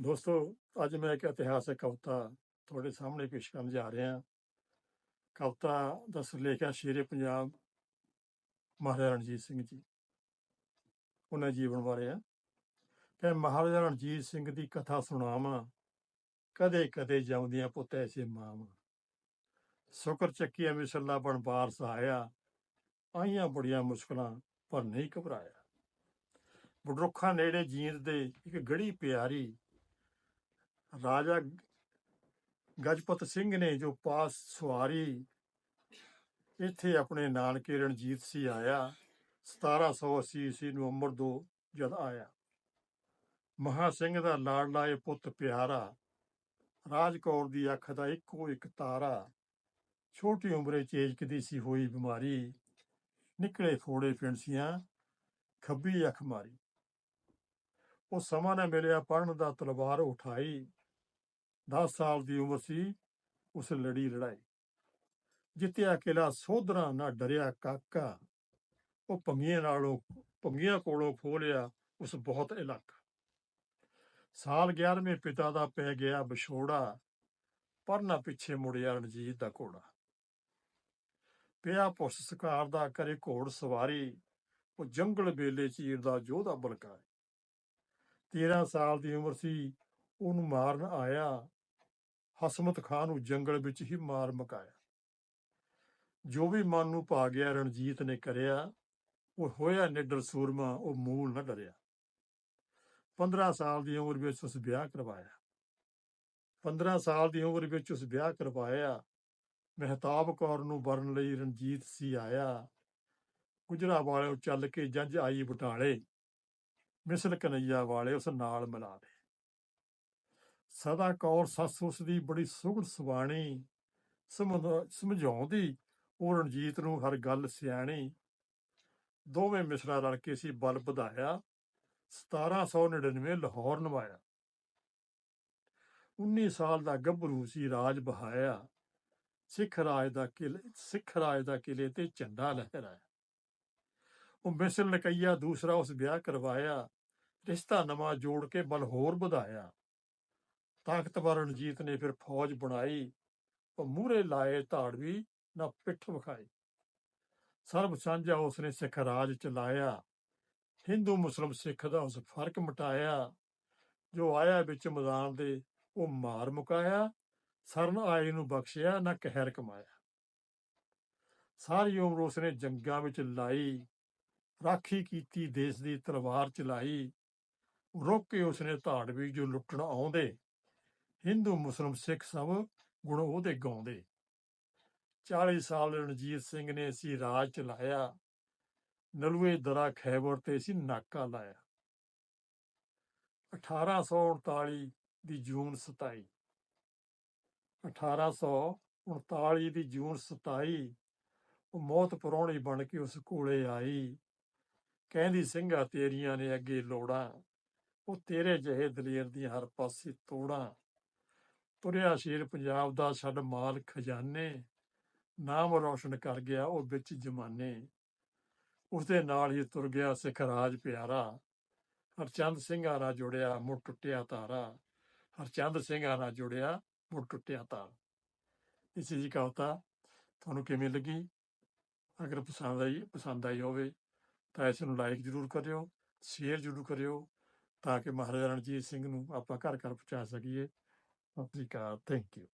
ਦੋਸਤੋ, ਅੱਜ ਮੈਂ ਇੱਕ ਇਤਿਹਾਸਕ ਕਵਿਤਾ ਤੁਹਾਡੇ ਸਾਹਮਣੇ ਪੇਸ਼ ਕਰਨ ਜਾ ਰਿਹਾ ਕਵਿਤਾ ਦਾ ਸੁਲੇਖਾ ਸ਼ੇਰੇ ਪੰਜਾਬ ਮਹਾਰਾਜਾ ਰਣਜੀਤ ਸਿੰਘ ਜੀ। ਉਹਨਾਂ ਜੀਵਨ ਬਾਰੇ ਆ ਕਿ ਮਹਾਰਾਜਾ ਰਣਜੀਤ ਸਿੰਘ ਦੀ ਕਥਾ ਸੁਣਾਵਾਂ। ਕਦੇ ਕਦੇ ਜਾਉਂਦੀਆਂ ਪੁੱਤ ਐਸੇ ਮਾਵਾਂ। ਸ਼ੁਕਰ ਚੱਕੀਆਂ ਮਿਸਲਾ ਬਣ ਬਾਰ ਸਹਾਇਆ ਆਈਆਂ ਬੜੀਆਂ ਮੁਸ਼ਕਲਾਂ, ਪਰ ਨਹੀਂ ਘਬਰਾਇਆ। ਬਡਰੁੱਖਾਂ ਨੇੜੇ ਜੀਂਦ ਦੇ ਇੱਕ ਗੜੀ ਪਿਆਰੀ ਰਾਜਾ ਗਜਪਤ ਸਿੰਘ ਨੇ ਜੋ ਪਾਸ ਸਵਾਰੀ ਇੱਥੇ ਆਪਣੇ ਨਾਨਕੇ ਰਣਜੀਤ ਸੀ ਆਇਆ 1780 ਈਸਵੀ ਨਵੰਬਰ 2 ਜਦ ਆਇਆ। ਮਹਾ ਸਿੰਘ ਦਾ ਲਾਡਲਾ ਇਹ ਪੁੱਤ ਪਿਆਰਾ ਰਾਜਕੌਰ ਦੀ ਅੱਖ ਦਾ ਇੱਕੋ ਇੱਕ ਤਾਰਾ, ਛੋਟੀ ਉਮਰੇ ਚੇਜਕਦੀ ਸੀ ਹੋਈ ਬਿਮਾਰੀ, ਨਿਕਲੇ ਫੋੜੇ ਫਿੰਸੀਆਂ ਖੱਬੀ ਅੱਖ ਮਾਰੀ। ਉਹ ਸਮਾਂ ਨਾ ਮਿਲਿਆ ਪੜਨ ਦਾ ਤਲਵਾਰ ਉਠਾਈ। 10 ਸਾਲ ਦੀ ਉਮਰ ਸੀ, ਉਸ ਲੜੀ ਲੜਾਈ। ਜਿੱਤਿਆ ਕਿਲਾ ਸੋਧਰਾ ਨਾ ਡਰਿਆ ਕਾਕਾ, ਉਹ ਪੰਗੀਆਂ ਨਾਲੋਂ, ਭੰਗੀਆਂ ਕੋਲੋਂ ਖੋਲਿਆ ਉਸ ਬਹੁਤ ਇਲਾਕਾ। ਸਾਲ 11ਵੇਂ ਪਿਤਾ ਦਾ ਪੈ ਗਿਆ ਵਿਛੋੜਾ, ਪਰ ਨਾ ਪਿੱਛੇ ਮੁੜਿਆ ਰਣਜੀਤ ਦਾ ਘੋੜਾ। ਪਿਆ ਪੁੱਛ ਸਕਾਰ ਦਾ ਕਰੇ ਘੋੜ ਸਵਾਰੀ, ਉਹ ਜੰਗਲ ਵੇਲੇ ਚੀਰ ਦਾ ਜੋਧਾ ਬਲਕਾਏ 13 ਸਾਲ ਦੀ ਉਮਰ ਸੀ, ਉਹਨੂੰ ਮਾਰਨ ਆਇਆ ਹਸਮਤ ਖਾਨ ਨੂੰ ਜੰਗਲ ਵਿੱਚ ਹੀ ਮਾਰ ਮਕਾਇਆ। ਜੋ ਵੀ ਮਨ ਨੂੰ ਭਾ ਗਿਆ, ਰਣਜੀਤ ਨੇ ਕਰਿਆ, ਉਹ ਹੋਇਆ ਨਿਡਰ ਸੂਰਮਾ, ਉਹ ਮੂਲ ਨਾ ਡਰਿਆ। 15 ਸਾਲ ਦੀ ਉਮਰ ਵਿੱਚ ਉਸ ਵਿਆਹ ਕਰਵਾਇਆ। 15 ਸਾਲ ਦੀ ਉਮਰ ਵਿੱਚ ਉਸ ਵਿਆਹ ਕਰਵਾਇਆ। ਮਹਿਤਾਬ ਕੌਰ ਨੂੰ ਵਰਨ ਲਈ ਰਣਜੀਤ ਸੀ ਆਇਆ। ਗੁਜਰਾ ਵਾਲਿਓ ਚੱਲ ਕੇ ਜੰਜ ਆਈ ਬਟਾਲੇ। ਮਿਸਲ ਕਨਈਆ ਵਾਲੇ ਉਸ ਨਾਲ ਮਿਲਾ ਦੇ। ਸਦਾ ਕੌਰ ਸੱਸ ਉਸ ਦੀ ਬੜੀ ਸੁਗੜ ਸੁਬਾਣੀ ਸਮਝਾਉਂਦੀ, ਉਹ ਰਣਜੀਤ ਨੂੰ ਹਰ ਗੱਲ ਸਿਆਣੀ। ਦੋਵੇਂ ਮਿਸਰਾ ਰਲ ਕੇ ਸੀ ਬਲ ਵਧਾਇਆ। 1799 ਲਾਹੌਰ ਨਵਾਇਆ। 19 ਸਾਲ ਦਾ ਗੱਭਰੂ ਸੀ ਰਾਜ ਬਹਾਇਆ। ਸਿੱਖ ਰਾਜ ਦਾ ਕਿਲੇ ਸਿੱਖ ਰਾਜ ਦਾ ਕਿਲੇ ਤੇ ਝੰਡਾ ਲਹਿਰਾਇਆ। ਉਹ ਮਿਸਰ ਲਕਈਆ ਦੂਸਰਾ ਉਸ ਵਿਆਹ ਕਰਵਾਇਆ। ਰਿਸ਼ਤਾ ਨਵਾਂ ਜੋੜ ਕੇ ਬਲ ਹੋਰ ਵਧਾਇਆ। ਤਾਕਤਵਰ ਰਣਜੀਤ ਨੇ ਫਿਰ ਫੌਜ ਬਣਾਈ, ਉਹ ਮੂਰੇ ਲਾਏ ਧਾੜਵੀ ਨਾ ਪਿੱਠ ਵਿਖਾਈ। ਸਰਬ ਸਾਂਝਾ ਉਸਨੇ ਸਿੱਖ ਰਾਜ ਚਲਾਇਆ ਹਿੰਦੂ ਮੁਸਲਮ ਸਿੱਖ ਦਾ ਉਸ ਫ਼ਰਕ ਮਿਟਾਇਆ। ਜੋ ਆਇਆ ਵਿੱਚ ਮੈਦਾਨ ਦੇ, ਉਹ ਮਾਰ ਮੁਕਾਇਆ। ਸਰਨ ਆਏ ਨੂੰ ਬਖਸ਼ਿਆ, ਨਾ ਕਹਿਰ ਕਮਾਇਆ। ਸਾਰੀ ਉਮਰ ਉਸਨੇ ਜੰਗਾਂ ਵਿੱਚ ਲਾਈ। ਰਾਖੀ ਕੀਤੀ, ਦੇਸ਼ ਦੀ ਤਲਵਾਰ ਚਲਾਈ। ਰੋਕ ਕੇ ਉਸਨੇ ਧਾੜਵੀ ਜੋ ਲੁੱਟਣ ਆਉਂਦੇ ਹਿੰਦੂ ਮੁਸਲਮ ਸਿੱਖ ਸਭ ਗੁਣ ਉਹਦੇ ਗਾਉਂਦੇ। 40 ਸਾਲ ਰਣਜੀਤ ਸਿੰਘ ਨੇ ਸੀ ਰਾਜ ਚਲਾਇਆ ਨਲੂਏ ਦਰਾ ਖੈਬਰ ਤੇ ਸੀ ਨਾਕਾ ਲਾਇਆ। 1839 ਦੀ ਜੂਨ 27 1839 ਦੀ ਜੂਨ 27 ਉਹ ਮੌਤ ਪਰੌਣੀ ਬਣ ਕੇ ਉਸ ਕੋਲੇ ਆਈ। ਕਹਿੰਦੀ, ਸਿੰਘਾ ਤੇਰੀਆਂ ਨੇ ਅੱਗੇ ਲੋੜਾਂ। ਉਹ ਤੇਰੇ ਜਹੇ ਦਲੇਰ ਦੀਆਂ ਹਰ ਪਾਸੇ ਤੋੜਾਂ। ਤੁਰਿਆ ਸ਼ੇਰ ਪੰਜਾਬ ਦਾ ਛੱਡ ਮਾਲ ਖਜ਼ਾਨੇ, ਨਾਮ ਰੌਸ਼ਨ ਕਰ ਗਿਆ ਉਹ ਵਿੱਚ ਜਮਾਨੇ। ਉਸਦੇ ਨਾਲ ਹੀ ਤੁਰ ਗਿਆ ਸਿੱਖ ਰਾਜ ਪਿਆਰਾ। ਹਰਚੰਦ ਸਿੰਘਾਂ ਨਾਲ ਜੁੜਿਆ ਮੁੜ ਟੁੱਟਿਆ ਤਾਰਾ। ਹਰਚੰਦ ਸਿੰਘਾਂ ਨਾਲ ਜੁੜਿਆ ਮੁੜ ਟੁੱਟਿਆ ਤਾਰਾ। ਇਸ ਜੀ ਕਵਤਾ ਤੁਹਾਨੂੰ ਕਿਵੇਂ ਲੱਗੀ? ਅਗਰ ਪਸੰਦ ਆਈ ਪਸੰਦ ਆਈ ਹੋਵੇ ਤਾਂ ਇਸ ਨੂੰ ਲਾਈਕ ਜ਼ਰੂਰ ਕਰਿਓ ਸ਼ੇਅਰ ਜ਼ਰੂਰ ਕਰਿਓ ਤਾਂ ਕਿ ਮਹਾਰਾਜਾ ਰਣਜੀਤ ਸਿੰਘ ਨੂੰ ਆਪਾਂ ਘਰ ਘਰ ਪਹੁੰਚਾ ਸਕੀਏ। Africa, thank you.